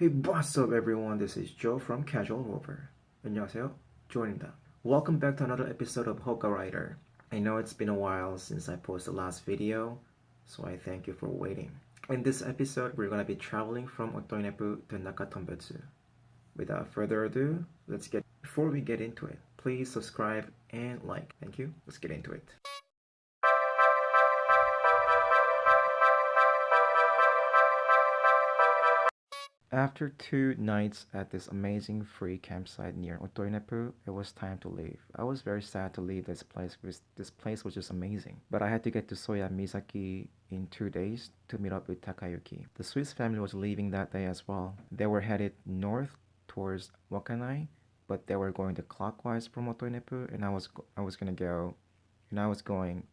Hey, what's up, everyone? This is Joe from Casual Rover. 안녕하세요, 조입니다. Welcome back to another episode of Hoka Rider. I know it's been a while since I posted the last video, so I thank you for waiting. In this episode, we're gonna be traveling from Otoinepu to Nakatombetsu. Without further ado, let's get. Before we get into it, please subscribe and like. Thank you. Let's get into it. After two nights at this amazing free campsite near Otoinepu, it was time to leave. I was very sad to leave this place because this place was just amazing. But I had to get to Soya Misaki in two days to meet up with Takayuki. The Swiss family was leaving that day as well. They were headed north towards Wakanai, but they were going to clockwise from Otoinepu, and I was I was gonna go, and I was going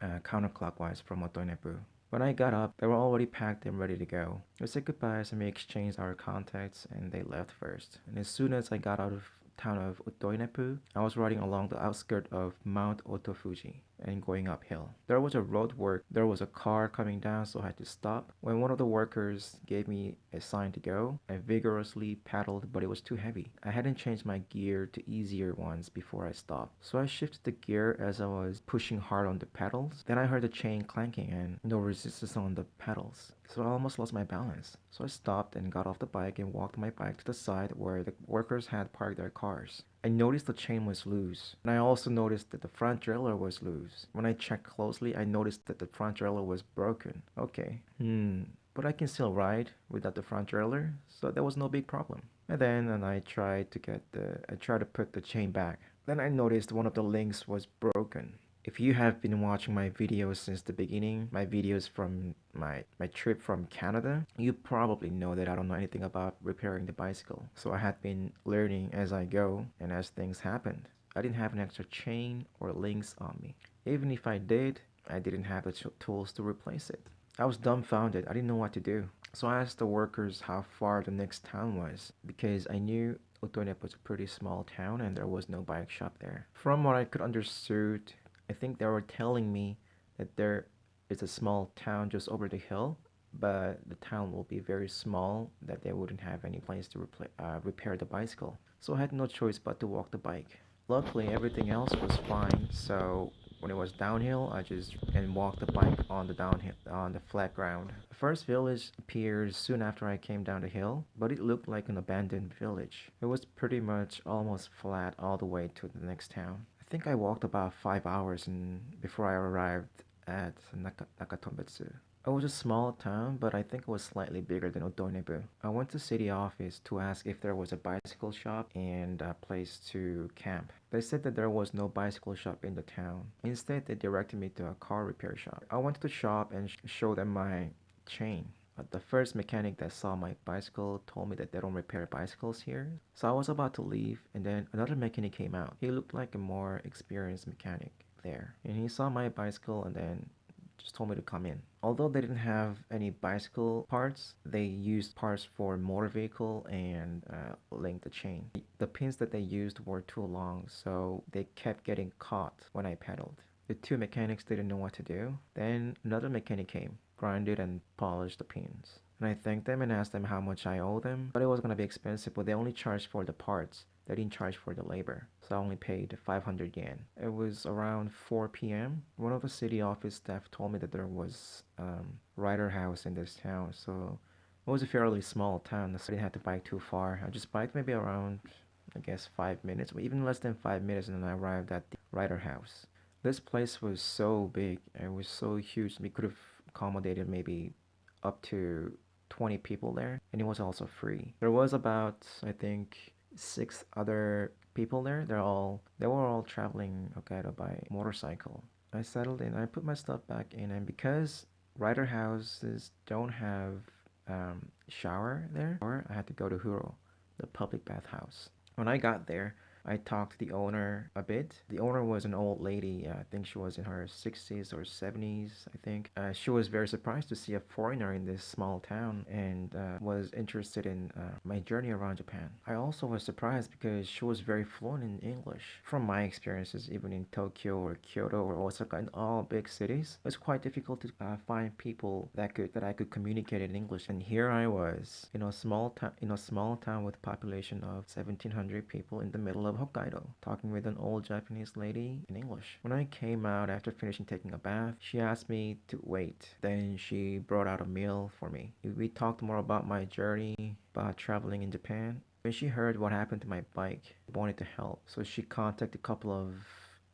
uh, counterclockwise from Otoinepu. When I got up, they were already packed and ready to go. We said goodbyes and we exchanged our contacts and they left first. And as soon as I got out of town of Otoinepu, I was riding along the outskirts of Mount Otofuji and going uphill. There was a road work. There was a car coming down, so I had to stop. When one of the workers gave me a sign to go, I vigorously paddled, but it was too heavy. I hadn't changed my gear to easier ones before I stopped. So I shifted the gear as I was pushing hard on the pedals. Then I heard the chain clanking and no resistance on the pedals. So I almost lost my balance. So I stopped and got off the bike and walked my bike to the side where the workers had parked their cars. I noticed the chain was loose, and I also noticed that the front derailleur was loose. When I checked closely, I noticed that the front derailleur was broken. Okay, hmm, but I can still ride without the front derailleur, so that was no big problem. And then and I tried to get the, I tried to put the chain back. Then I noticed one of the links was broken. If you have been watching my videos since the beginning, my videos from my, my trip from Canada, you probably know that I don't know anything about repairing the bicycle. So I had been learning as I go and as things happened. I didn't have an extra chain or links on me. Even if I did, I didn't have the tools to replace it. I was dumbfounded. I didn't know what to do. So I asked the workers how far the next town was because I knew Otoinep was a pretty small town and there was no bike shop there. From what I could understood, I think they were telling me that there is a small town just over the hill, but the town will be very small that they wouldn't have any place to uh, repair the bicycle. So I had no choice but to walk the bike. Luckily, everything else was fine. So when it was downhill, I just and walked the bike on the downhill on the flat ground. The first village appeared soon after I came down the hill, but it looked like an abandoned village. It was pretty much almost flat all the way to the next town think I walked about five hours and before I arrived at Naka- Nakatombetsu. It was a small town, but I think it was slightly bigger than Otoinepu. I went to city office to ask if there was a bicycle shop and a place to camp. They said that there was no bicycle shop in the town. Instead, they directed me to a car repair shop. I went to the shop and sh- showed them my chain. But the first mechanic that saw my bicycle told me that they don't repair bicycles here. So I was about to leave and then another mechanic came out. He looked like a more experienced mechanic there. And he saw my bicycle and then just told me to come in. Although they didn't have any bicycle parts, they used parts for motor vehicle and uh, link the chain. The pins that they used were too long, so they kept getting caught when I pedaled. The two mechanics didn't know what to do. Then another mechanic came grinded and polished the pins. And I thanked them and asked them how much I owe them, but it was gonna be expensive, but they only charged for the parts. They didn't charge for the labor, so I only paid 500 yen. It was around 4 p.m. One of the city office staff told me that there was um, rider house in this town, so it was a fairly small town, so I didn't have to bike too far. I just biked maybe around, I guess, five minutes, or even less than five minutes, and then I arrived at the rider house. This place was so big, it was so huge, we could have accommodated maybe up to 20 people there and it was also free. There was about i think six other people there. They're all they were all traveling hokkaido by motorcycle. I settled in i put my stuff back in and because rider houses don't have um, shower there or i had to go to huro the public bathhouse. When i got there I talked to the owner a bit. The owner was an old lady. I think she was in her 60s or 70s, I think. Uh, she was very surprised to see a foreigner in this small town and uh, was interested in uh, my journey around Japan. I also was surprised because she was very fluent in English. From my experiences, even in Tokyo or Kyoto or Osaka, in all big cities, it's quite difficult to uh, find people that could that I could communicate in English. And here I was in a small town in a small town with population of 1,700 people in the middle of Hokkaido, talking with an old Japanese lady in English. When I came out after finishing taking a bath, she asked me to wait. Then she brought out a meal for me. We talked more about my journey, about traveling in Japan. When she heard what happened to my bike, she wanted to help. So she contacted a couple of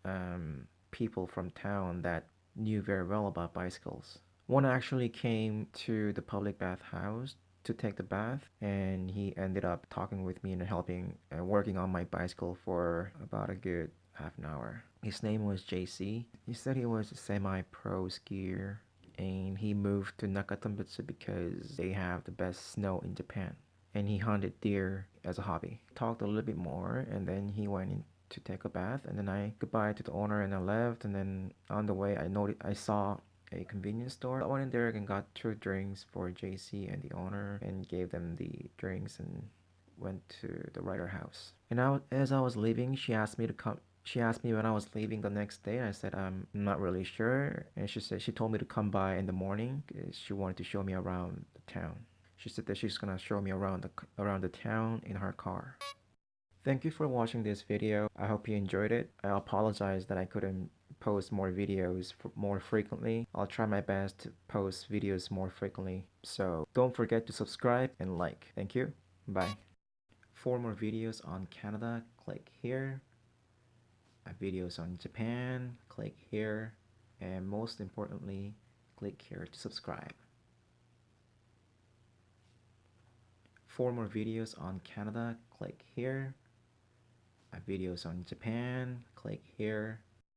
um, people from town that knew very well about bicycles. One actually came to the public bath house to take the bath and he ended up talking with me and helping uh, working on my bicycle for about a good half an hour. His name was JC. He said he was a semi-pro skier and he moved to Nakatombutsu because they have the best snow in Japan. And he hunted deer as a hobby. Talked a little bit more and then he went in to take a bath and then I goodbye to the owner and I left and then on the way I noticed I saw a convenience store. I went in there and got two drinks for JC and the owner and gave them the drinks and went to the writer house. And now as I was leaving, she asked me to come she asked me when I was leaving the next day. I said I'm not really sure, and she said she told me to come by in the morning. She wanted to show me around the town. She said that she's gonna show me around the around the town in her car. Thank you for watching this video. I hope you enjoyed it. I apologize that I couldn't post more videos more frequently. I'll try my best to post videos more frequently. So don't forget to subscribe and like. Thank you. Bye. For more videos on Canada, click here. Uh, videos on Japan, click here. And most importantly, click here to subscribe. For more videos on Canada, click here. Uh, videos on Japan, click here